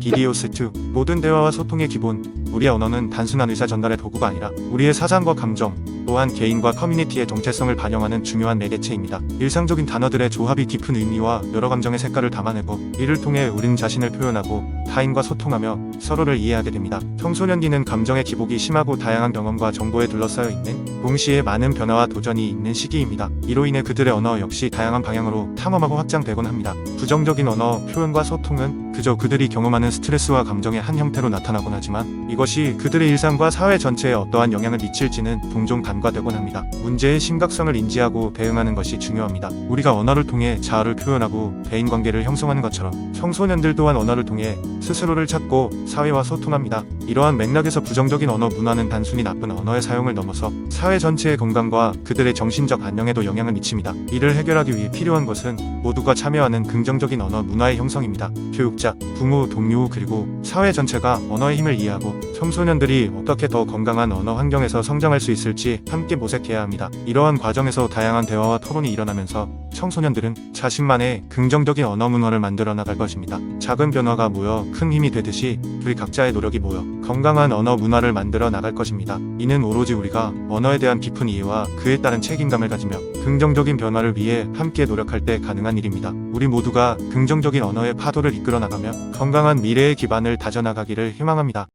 비디오스2 모든 대화와 소통의 기본 우리의 언어는 단순한 의사 전달의 도구가 아니라 우리의 사상과 감정 또한 개인과 커뮤니티의 정체성을 반영하는 중요한 매개체입니다. 일상적인 단어들의 조합이 깊은 의미와 여러 감정의 색깔을 담아내고 이를 통해 우리는 자신을 표현하고 타인과 소통하며 서로를 이해하게 됩니다. 청소년기는 감정의 기복이 심하고 다양한 경험과 정보에 둘러싸여 있는 동시에 많은 변화와 도전이 있는 시기입니다. 이로 인해 그들의 언어 역시 다양한 방향으로 탐험하고 확장되곤 합니다. 부정적인 언어 표현과 소통은 그저 그들이 경험하는 스트레스와 감정의 한 형태로 나타나곤 하지만 이것이 그들의 일상과 사회 전체에 어떠한 영향을 미칠지는 종종 간과되곤 합니다. 문제의 심각성을 인지하고 대응하는 것이 중요합니다. 우리가 언어를 통해 자아를 표현하고 대인 관계를 형성하는 것처럼 청소년들 또한 언어를 통해 스스로를 찾고 사회와 소통합니다. 이러한 맥락에서 부정적인 언어 문화는 단순히 나쁜 언어의 사용을 넘어서 사회 전체의 건강과 그들의 정신적 안녕에도 영향을 미칩니다. 이를 해결하기 위해 필요한 것은 모두가 참여하는 긍정적인 언어 문화의 형성입니다. 교육자, 부모, 동료 그리고 사회 전체가 언어의 힘을 이해하고 청소년들이 어떻게 더 건강한 언어 환경에서 성장할 수 있을지 함께 모색해야 합니다. 이러한 과정에서 다양한 대화와 토론이 일어나면서 청소년들은 자신만의 긍정적인 언어 문화를 만들어 나갈 것입니다. 작은 변화가 모여 큰 힘이 되듯이 우리 각자의 노력이 모여 건강한 언어 문화를 만들어 나갈 것입니다. 이는 오로지 우리가 언어에 대한 깊은 이해와 그에 따른 책임감을 가지며 긍정적인 변화를 위해 함께 노력할 때 가능한 일입니다. 우리 모두가 긍정적인 언어의 파도를 이끌어 나가며 건강한 미래의 기반을 다져나가기를 희망합니다.